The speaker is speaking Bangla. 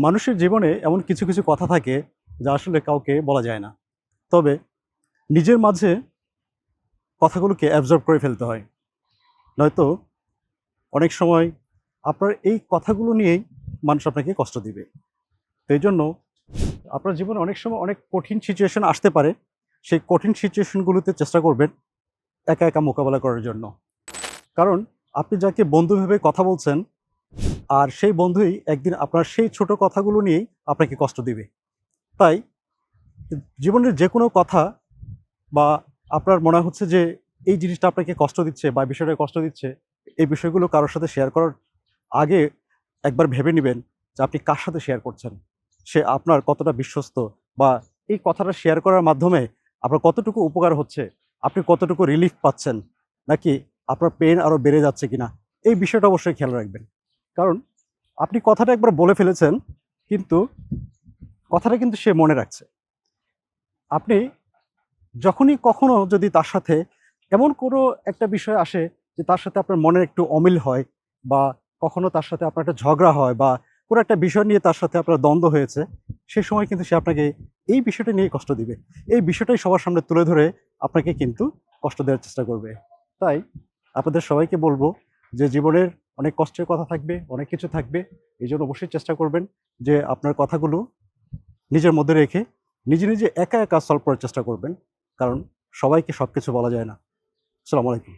মানুষের জীবনে এমন কিছু কিছু কথা থাকে যা আসলে কাউকে বলা যায় না। তবে নিজের মাঝে কথাগুলোকে অ্যাবজর্ব করে ফেলতে হয়। নয়তো অনেক সময় আপনার এই কথাগুলো নিয়েই মানুষ আপনাকে কষ্ট দিবে। তো এই জন্য আপনার জীবনে অনেক সময় অনেক কঠিন সিচুয়েশন আসতে পারে। সেই কঠিন সিচুয়েশনগুলোতে চেষ্টা করবেন একা একা মোকাবেলা করার জন্য। কারণ আপনি যাকে বন্ধু ভেবে কথা বলছেন আর সেই বন্ধুই একদিন আপনার সেই ছোট কথাগুলো নিয়েই আপনাকে কষ্ট দিবে। তাই জীবনের যে কোনো কথা বা আপনার মনে হচ্ছে যে এই জিনিসটা আপনাকে কষ্ট দিচ্ছে বা বিষয়টা কষ্ট দিচ্ছে, এই বিষয়গুলো কারোর সাথে শেয়ার করার আগে একবার ভেবে নেবেন যে আপনি কার সাথে শেয়ার করছেন। সে আপনার কতটা বিশ্বস্ত বা এই কথাটা শেয়ার করার মাধ্যমে আপনার কতটুকু উপকার হচ্ছে, আপনি কতটুকু রিলিফ পাচ্ছেন, নাকি আপনার পেন আরও বেড়ে যাচ্ছে কিনা, এই বিষয়টা অবশ্যই খেয়াল রাখবেন। কারণ আপনি কথাটা একবার বলে ফেলেছেন, কিন্তু কথাটা কিন্তু সে মনে রাখছে। আপনি যখনই কখনো যদি তার সাথে এমন কোনো একটা বিষয় আসে যে তার সাথে আপনার মনের একটু অমিল হয় বা কখনো তার সাথে আপনার একটা ঝগড়া হয় বা কোনো একটা বিষয় নিয়ে তার সাথে আপনার দ্বন্দ্ব হয়েছে সেই সময় কিন্তু সে আপনাকে এই বিষয়টা নিয়ে কষ্ট দিবে। এই বিষয়টাই সবার সামনে তুলে ধরে আপনাকে কিন্তু কষ্ট দেওয়ার চেষ্টা করবে। তাই আপনাদের সবাইকে বলব যে জীবনের অনেক কষ্টের কথা থাকবে, অনেক কিছু থাকবে। এই জন্য অবশ্যই চেষ্টা করবেন যে আপনার কথাগুলো নিজের মধ্যে রেখে নিজে নিজে একা একা সলভ করার চেষ্টা করবেন, কারণ সবাইকে সব কিছু বলা যায় না। আসসালামু আলাইকুম।